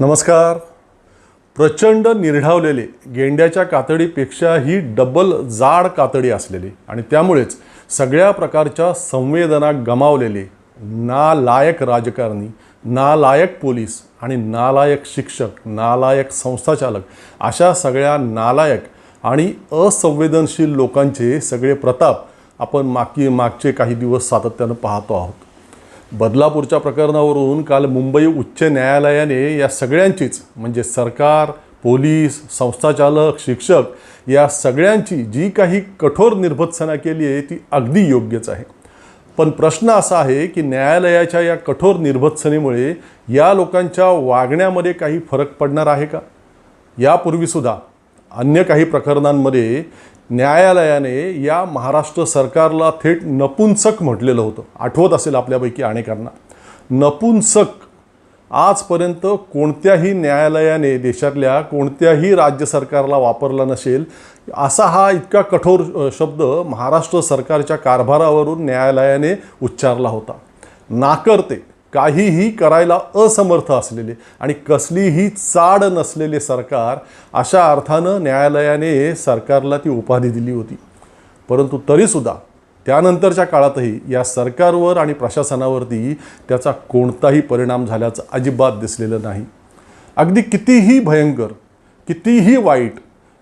नमस्कार. प्रचंड निर्ढावलेले गेंड्याच्या कातडीपेक्षा ही डबल जाड कातडी असलेली आणि त्यामुळेच सगळ्या प्रकारच्या संवेदना गमावलेले नालायक राजकारणी नालायक पोलीस आणि नालायक शिक्षक नालायक संस्थाचालक अशा सगळ्या नालायक आणि असंवेदनशील लोकांचे सगळे प्रताप आपण मागची मागचे काही दिवस सातत्यानं पाहतो आहोत. बदलापूरच्या प्रकरणावरून काल मुंबई उच्च न्यायालयाने या सगळ्यांचीच म्हणजे सरकार पोलीस संस्थाचालक शिक्षक या सगळ्यांची जी काही कठोर निर्भत्सना केली आहे ती अगदी योग्यच आहे. पण प्रश्न असा आहे की न्यायालयाच्या या कठोर निर्भत्सनेमुळे या लोकांच्या वागण्यामध्ये काही फरक पडणार आहे का? यापूर्वीसुद्धा अन्य काही प्रकरणांमध्ये न्यायालयाने या महाराष्ट्र सरकारला थेट नपुंसक म्हटलेलं होतं. आठवत असेल आपल्यापैकी अनेकांना. नपुंसक आजपर्यंत कोणत्याही न्यायालयाने देशातल्या कोणत्याही राज्य सरकारला वापरला नसेल असा हा इतका कठोर शब्द महाराष्ट्र सरकारच्या कारभारावरून न्यायालयाने उच्चारला होता. नाकर्ते काहीही करायला असमर्थ असलेले आणि कसलीही चाड नसलेले सरकार अशा अर्थानं न्यायालयाने सरकारला ती उपाधी दिली होती. परंतु तरीसुद्धा त्यानंतरच्या काळातही या सरकारवर आणि प्रशासनावरती त्याचा कोणताही परिणाम झाल्याचं अजिबात दिसलेलं नाही. अगदी कितीही भयंकर कितीही वाईट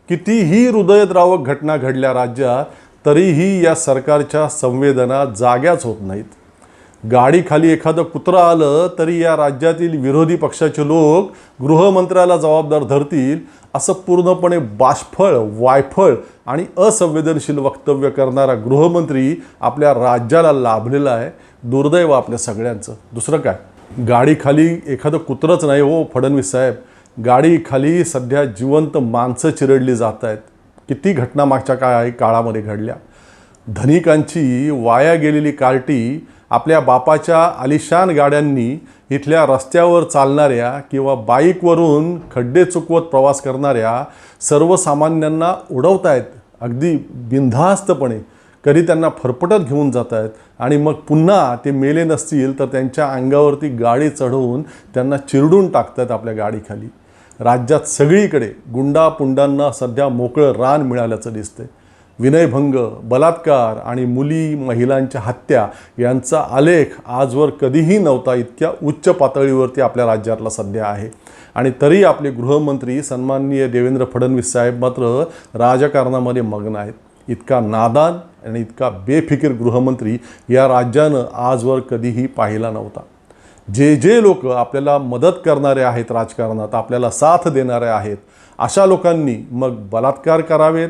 कितीही हृदयद्रावक घटना घडल्या राज्यात तरीही या सरकारच्या संवेदना जाग्याच होत नाहीत. गाडीखाली एखादं कुत्रं आलं तरी या राज्यातील विरोधी पक्षाचे लोक गृहमंत्र्याला जबाबदार धरतील असं पूर्णपणे बाष्फळ वायफळ आणि असंवेदनशील वक्तव्य करणारा गृहमंत्री आपल्या राज्याला लाभलेला आहे. दुर्दैव आपल्या सगळ्यांचं. दुसरं काय? गाडीखाली एखादं कुत्रंच नाही हो फडणवीस साहेब. गाडीखाली सध्या जिवंत माणसं चिरडली जात आहेत किती घटना मागच्या काय काळामध्ये घडल्या? धनिकांची वाया गेलेली कार्टी आपल्या बापाच्या आलिशान गाड्यांनी इथल्या रस्त्यावर चालणाऱ्या किंवा बाईकवरून खड्डे चुकवत प्रवास करणाऱ्या सर्वसामान्यांना उडवतायत अगदी बिनधास्तपणे. कधी त्यांना फरफटत घेऊन जात आहेत आणि मग पुन्हा ते मेले नसतील तर त्यांच्या अंगावरती गाडी चढवून त्यांना चिरडून टाकतात आपल्या गाडीखाली. राज्यात सगळीकडे गुंडा पुंडांना सध्या मोकळं रान मिळाल्याचं दिसतंय. विनयभंग बलात्कार आणि मुली महिलांच्या हत्या यांचा आलेख आजवर कधीही नव्हता. इतक्या उच्च पातळीवरती आपल्या राज्यातला सध्या आहे. आणि तरी आपले गृहमंत्री सन्माननीय देवेंद्र फडणवीस साहेब मात्र राजकारणामध्ये मग्न आहेत. इतका नादान आणि इतका बेफिकीर गृहमंत्री या राज्यानं आजवर कधीही पाहिला नव्हता. जे जे लोक आपल्याला मदत करणारे आहेत राजकारणात आपल्याला साथ देणारे आहेत अशा लोकांनी मग बलात्कार करावेत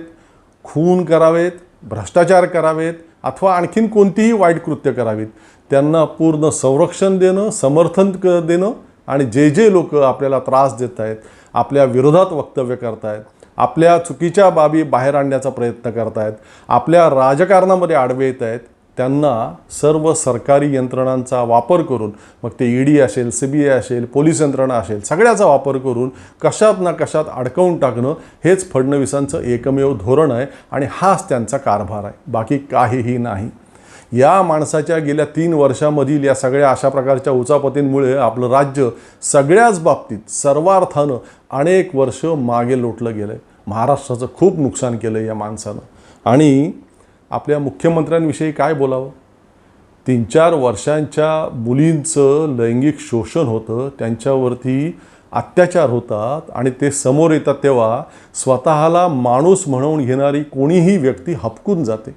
खून करावेत भ्रष्टाचार करावेत अथवा आणखीन कोणतीही वाईट कृत्य करावीत. त्यांना पूर्ण संरक्षण देणं समर्थन क देणं आणि जे जे लोक आपल्याला त्रास देत आहेत आपल्या विरोधात वक्तव्य करतायत आपल्या चुकीच्या बाबी बाहेर आणण्याचा प्रयत्न करतायत आपल्या राजकारणामध्ये आडवे येत आहेत त्यांना सर्व सरकारी यंत्रणांचा वापर करून मग ते ईडी असेल सी बी आय असेल पोलीस यंत्रणा असेल सगळ्याचा वापर करून कशात ना कशात अडकवून टाकणं हेच फडणवीसांचं एकमेव धोरण आहे आणि हाच त्यांचा कारभार आहे. बाकी काहीही नाही. या माणसाच्या गेल्या तीन वर्षामधील या सगळ्या अशा प्रकारच्या उचापतींमुळे आपलं राज्य सगळ्याच बाबतीत सर्वार्थानं अनेक वर्ष मागे लोटलं गेलं आहे महाराष्ट्राचं खूप नुकसान केलं या माणसानं. आणि आपल्या मुख्यमंत्र्यांविषयी काय बोलावं? तीन चार वर्षांच्या मुलींचं लैंगिक शोषण होतं त्यांच्यावरती अत्याचार होतात आणि ते समोर येतात तेव्हा स्वतःला माणूस म्हणवून घेणारी कोणीही व्यक्ती हपकून जाते.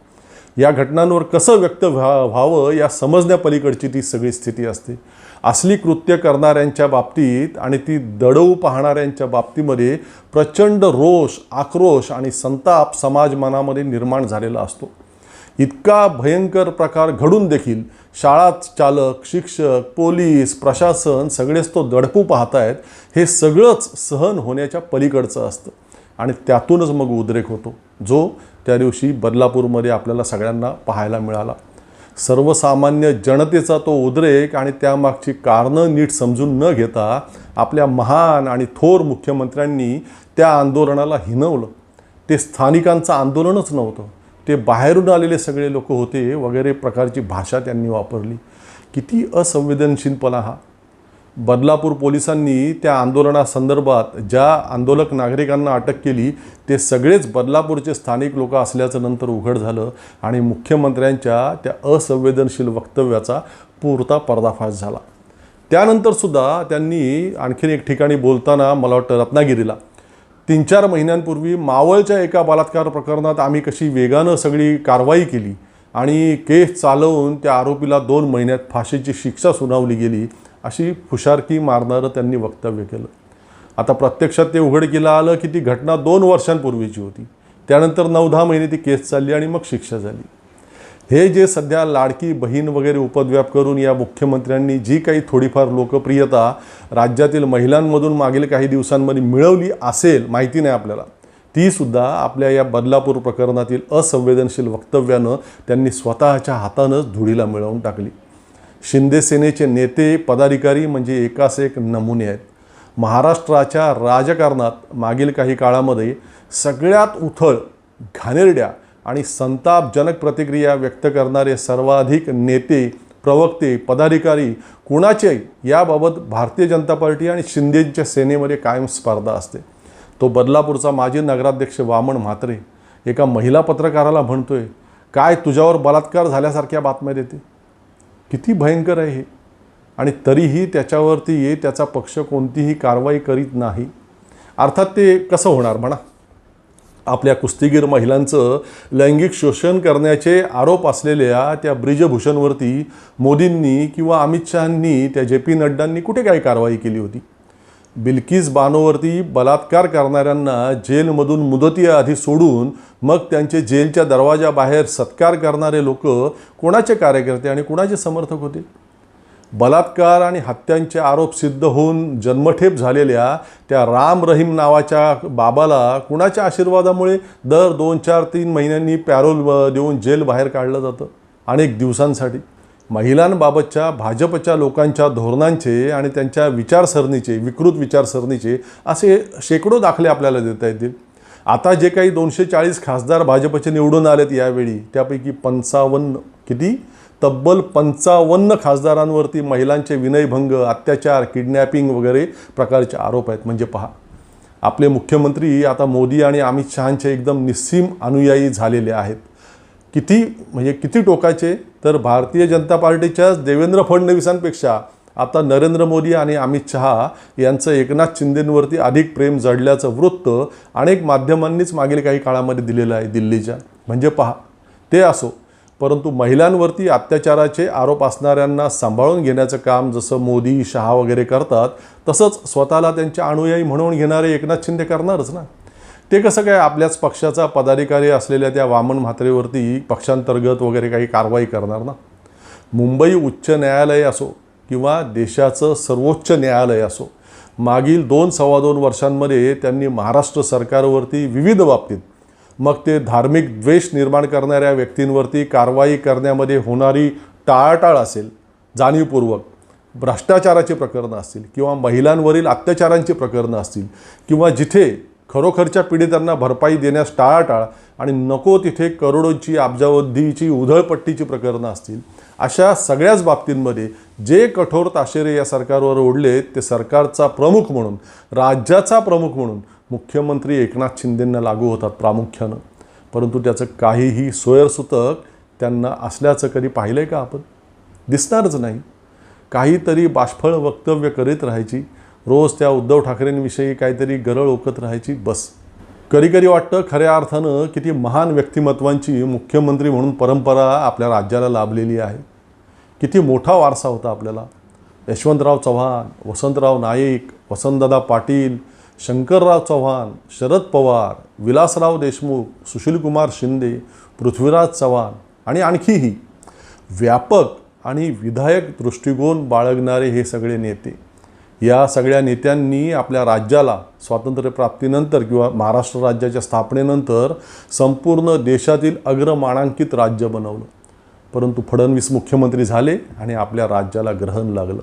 या घटनांवर कसं व्यक्त व्हा व्हावं या समजण्यापलीकडची ती सगळी स्थिती असते. असली कृत्य करणाऱ्यांच्या बाबतीत आणि ती दडवू पाहणाऱ्यांच्या बाबतीमध्ये प्रचंड रोष आक्रोश आणि संताप समाज मनामध्ये निर्माण झालेला असतो. इतका भयंकर प्रकार घडून देखील शाळा चालक शिक्षक पोलीस प्रशासन सगळेच तो दडपू पाहतायत हे सगळंच सहन होण्याच्या पलीकडचं असतं. आणि त्यातूनच मग उद्रेक होतो जो त्या दिवशी बदलापूरमध्ये आपल्याला सगळ्यांना पाहायला मिळाला. सर्वसामान्य जनतेचा तो उद्रेक आणि त्यामागची कारणं नीट समजून न घेता आपल्या महान आणि थोर मुख्यमंत्र्यांनी त्या आंदोलनाला हिनवलं. ते स्थानिकांचं आंदोलनच नव्हतं. ते बाहेरून आलेले सगळे लोक होते वगैरे प्रकारची भाषा त्यांनी वापरली. किती असंवेदनशीलपणा हा. बदलापूर पोलिसांनी त्या आंदोलनासंदर्भात ज्या आंदोलक नागरिकांना अटक केली ते सगळेच बदलापूरचे स्थानिक लोक असल्याचं नंतर उघड झालं आणि मुख्यमंत्र्यांच्या त्या असंवेदनशील वक्तव्याचा पुरता पर्दाफाश झाला. त्यानंतरसुद्धा त्यांनी आणखीन एक ठिकाणी बोलताना मला वाटतं रत्नागिरीला. तीन चार महिन्यांपूर्वी मावळच्या एका बलात्कार प्रकरणात आम्ही कशी वेगानं सगळी कारवाई केली आणि केस चालवून त्या आरोपीला दोन महिन्यात फाशीची शिक्षा सुनावली गेली अशी फुशारकी मारणारं त्यांनी वक्तव्य केलं. आता प्रत्यक्षात ते उघडकीला आलं की ती घटना दोन वर्षांपूर्वीची होती. त्यानंतर नऊ दहा महिने ती केस चालली आणि मग शिक्षा झाली. हे जे सध्या लाडकी बहीण वगैरे उपद्व्याप करून या मुख्यमंत्र्यांनी जी काही थोडीफार लोकप्रियता राज्यातील महिलांमधून मागील काही दिवसांमध्ये मिळवली असेल माहिती नाही आपल्याला. तीसुद्धा आपल्या या बदलापूर प्रकरणातील असंवेदनशील वक्तव्यानं त्यांनी स्वतःच्या हातानंच धुळीला मिळवून टाकली. शिंदे सेनेचे नेते पदाधिकारी म्हणजे एकास एक नमुने आहेत. महाराष्ट्राच्या राजकारणात मागील काही काळामध्ये सगळ्यात उथळ घाणेरड्या आणि संतापजनक प्रतिक्रिया व्यक्त करणारे सर्वाधिक नेते प्रवक्ते पदाधिकारी कुणाचे? याबाबत भारतीय जनता पार्टी आणि शिंदेच्या सेनेमध्ये कायम स्पर्धा असते. तो बदलापूरचा माजी नगराध्यक्ष वामन म्हात्रे एका महिला पत्रकाराला म्हणतोय काय तुझ्यावर बलात्कार झाल्यासारख्या बातम्या देते? किती भयंकर आहे हे. आणि तरीही त्याच्यावरती ये त्याचा पक्ष कोणतीही कारवाई करीत नाही. अर्थात ते कसं होणार म्हणा? आपल्या कुस्तीगीर महिलांचं लैंगिक शोषण करण्याचे आरोप असलेल्या त्या ब्रिजभूषणवरती मोदींनी किंवा अमित शहांनी त्या जे पी नड्डांनी कुठे काय कारवाई केली होती? बिल्किस बानोवरती बलात्कार करणाऱ्यांना जेलमधून मुदती आधी सोडून मग त्यांचे जेलच्या दरवाजाबाहेर सत्कार करणारे लोक कोणाचे कार्यकर्ते आणि कोणाचे समर्थक होते? बलात्कार आणि हत्यांचे आरोप सिद्ध होऊन जन्मठेप झालेल्या त्या राम रहीम नावाच्या बाबाला कुणाच्या आशीर्वादामुळे दर दोन चार तीन महिन्यांनी पॅरोल देऊन जेल बाहेर काढलं जातं? अनेक दिवसांसाठी. महिलांबाबतच्या भाजपच्या लोकांच्या धोरणांचे आणि त्यांच्या विचारसरणीचे विकृत विचारसरणीचे असे शेकडो दाखले आपल्याला देता येतील. आता जे काही दोनशे चाळीस खासदार भाजपचे निवडून आलेत यावेळी त्यापैकी पंचावन्न किती? तब्बल पंचावन्न खासदारांवरती महिलांचे विनयभंग अत्याचार किडनॅपिंग वगैरे प्रकारचे आरोप आहेत. म्हणजे पहा आपले मुख्यमंत्री आता मोदी आणि अमित शहांचे एकदम निस्सीम अनुयायी झालेले आहेत. किती म्हणजे किती टोकाचे तर भारतीय जनता पार्टीच्याच देवेंद्र फडणवीसांपेक्षा आता नरेंद्र मोदी आणि अमित शहा यांचं एकनाथ शिंदेंवरती अधिक प्रेम जडल्याचं वृत्त अनेक माध्यमांनीच मागील काही काळामध्ये दिलेलं आहे दिल्लीच्या. म्हणजे पहा ते असो परंतु महिलांवरती अत्याचाराचे आरोप असणाऱ्यांना सांभाळून घेण्याचं काम जसं मोदी शहा वगैरे करतात तसंच स्वतःला त्यांच्या अनुयायी म्हणून घेणारे एकनाथ शिंदे करणारच ना. ते कसं काय आपल्याच पक्षाचा पदाधिकारी असलेल्या त्या वामन म्हात्रेवरती पक्षांतर्गत वगैरे काही कारवाई करणार ना? मुंबई उच्च न्यायालय असो किंवा देशाचं सर्वोच्च न्यायालय असो मागील दोन सव्वा दोन वर्षांमध्ये त्यांनी महाराष्ट्र सरकारवरती विविध बाबतीत मग ते धार्मिक द्वेष निर्माण करणाऱ्या व्यक्तींवरती कारवाई करण्यामध्ये होणारी टाळाटाळ असेल जाणीवपूर्वक भ्रष्टाचाराची प्रकरणं असतील किंवा महिलांवरील अत्याचारांची प्रकरणं असतील किंवा जिथे खरोखरच्या पीडितांना भरपाई देण्यास टाळाटाळ आणि नको तिथे करोडोची अब्जावधीची उधळपट्टीची प्रकरणं असतील अशा सगळ्याच बाबतींमध्ये जे कठोर ताशेरे या सरकारवर ओढले ते सरकारचा प्रमुख म्हणून राज्याचा प्रमुख म्हणून मुख्यमंत्री एकनाथ शिंदेंना लागू होतात प्रामुख्यानं. परंतु त्याचं काहीही सोयरसुतक त्यांना असल्याचं कधी पाहिलं आहे का आपण? दिसणारच नाही. काहीतरी बाष्फळ वक्तव्य करीत राहायची रोज त्या उद्धव ठाकरेंविषयी काहीतरी गरळ ओकत राहायची बस. कधी कधी वाटतं खऱ्या अर्थानं किती महान व्यक्तिमत्वांची मुख्यमंत्री म्हणून परंपरा आपल्या राज्याला लाभलेली आहे. किती मोठा वारसा होता आपल्याला. यशवंतराव चव्हाण वसंतराव नाईक वसंतदादा पाटील शंकरराव चव्हाण शरद पवार विलासराव देशमुख सुशीलकुमार शिंदे पृथ्वीराज चव्हाण आणि आणखीही व्यापक आणि विधायक दृष्टिकोन बाळगणारे हे सगळे नेते. या सगळ्या नेत्यांनी आपल्या राज्याला स्वातंत्र्यप्राप्तीनंतर किंवा महाराष्ट्र राज्याच्या स्थापनेनंतर संपूर्ण देशातील अग्रमानांकित राज्य बनवलं. परंतु फडणवीस मुख्यमंत्री झाले आणि आपल्या राज्याला ग्रहण लागलं.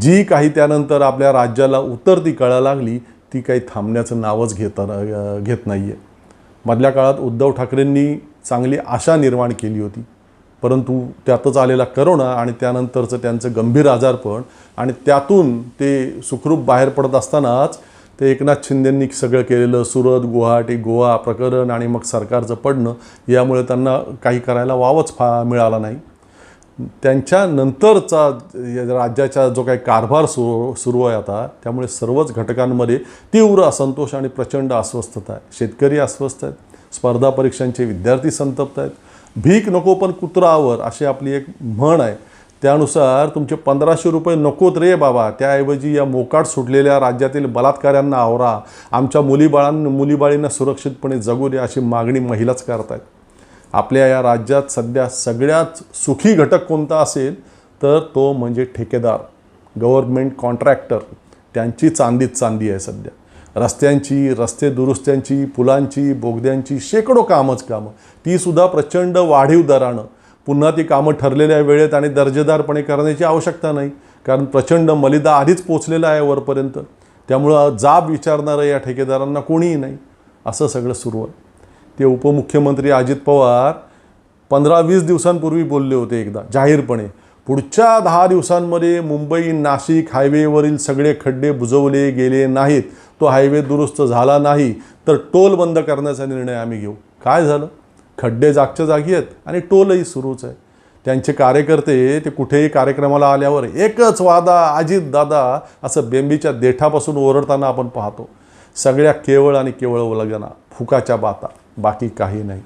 जी काही त्यानंतर आपल्या राज्याला उतरती कळा लागली ती काही थांबण्याचं नावच घेता घेत नाही आहे मधल्या काळात उद्धव ठाकरेंनी चांगली आशा निर्माण केली होती. परंतु त्यातच आलेला करोना आणि त्यानंतरचं त्यांचं गंभीर आजारपण आणि त्यातून ते सुखरूप बाहेर पडत असतानाच ते एकनाथ शिंदेंनी सगळं केलेलं सुरत गुवाहाटी गोवा प्रकरण आणि मग सरकारचं पडणं यामुळे त्यांना काही करायला वावच फा मिळाला नाही. त्यांच्यानंतरचा या राज्याचा जो काही कारभार सुरू सुरू आहे आता त्यामुळे सर्वच घटकांमध्ये तीव्र असंतोष आणि प्रचंड अस्वस्थता आहे. शेतकरी अस्वस्थ आहेत स्पर्धा परीक्षांचे विद्यार्थी संतप्त आहेत भीक नको पण कुत्रावर अशी आपली एक म्हण आहे. त्यानुसार तुमचे पंधराशे रुपये नकोत रे बाबा. त्याऐवजी या मोकाट सुटलेल्या राज्यातील बलात्काऱ्यांना आवरा. आमच्या मुलीबाळांना मुलीबाळींना सुरक्षितपणे जगू द्या अशी मागणी महिलाच करतायत. आपल्या या राज्यात सध्या सगळ्यात सुखी घटक कोणता असेल तर तो म्हणजे ठेकेदार. Government contractor. त्यांची चांदीत चांदी आहे सध्या. रस्त्यांची रस्ते दुरुस्त्यांची पुलांची बोगद्यांची शेकडो कामच कामं. तीसुद्धा प्रचंड वाढीव दरानं. पुन्हा ती कामं ठरलेल्या वेळेत आणि दर्जेदारपणे करण्याची आवश्यकता नाही कारण प्रचंड मलिदा आधीच पोचलेला आहे वरपर्यंत. त्यामुळं जाब विचारणारं या ठेकेदारांना कोणीही नाही. असं सगळं सुरू आहे. ते उपमुख्यमंत्री अजित पवार पंधरा वीस दिवसांपूर्वी बोलले होते एकदा जाहीरपणे. पुढच्या दहा दिवसांमध्ये मुंबई नाशिक हायवेवरील सगळे खड्डे बुजवले गेले नाहीत. तो हायवे दुरुस्त झाला नाही तर टोल बंद करण्याचा निर्णय आम्ही घेऊ. काय झालं? खड्डे जागच्या जागी आहेत आणि टोलही सुरूच आहे. त्यांचे कार्यकर्ते ते कुठेही कार्यक्रमाला आल्यावर एकच वादा अजित दादा असं बेंबीच्या देठापासून ओरडताना आपण पाहतो. सगळ्या केवळ आणि केवळ वलगना फुकाच्या बाता बाकी काही नाही.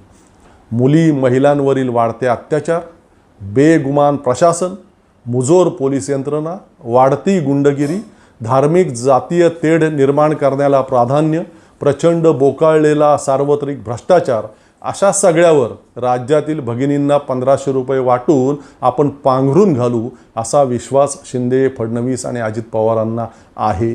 मुली महिलांवरील वाढते अत्याचार बेगुमान प्रशासन मुजोर पोलीस यंत्रणा वाढती गुंडगिरी धार्मिक जातीय तेढ निर्माण करण्याला प्राधान्य प्रचंड बोकाळलेला सार्वत्रिक भ्रष्टाचार अशा सगळ्यावर राज्यातील भगिनींना पंधराशे रुपये वाटून आपण पांघरून घालू असा विश्वास शिंदे फडणवीस आणि अजित पवारांना आहे.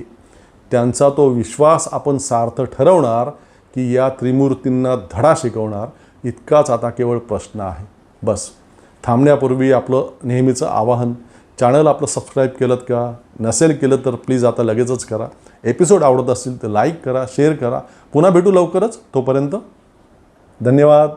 त्यांचा तो विश्वास आपण सार्थ ठरवणार की या त्रिमूर्तींना धडा शिकवणार इतकाच आता केवळ प्रश्न आहे. बस. थांबण्यापूर्वी आपलं नेहमीचं आवाहन. चॅनल आपलं सबस्क्राईब केलं का नसेल केलं तर प्लीज आता लगेचच करा. एपिसोड आवडत असतील तर लाईक करा शेअर करा. पुन्हा भेटू लवकरच. तोपर्यंत धन्यवाद.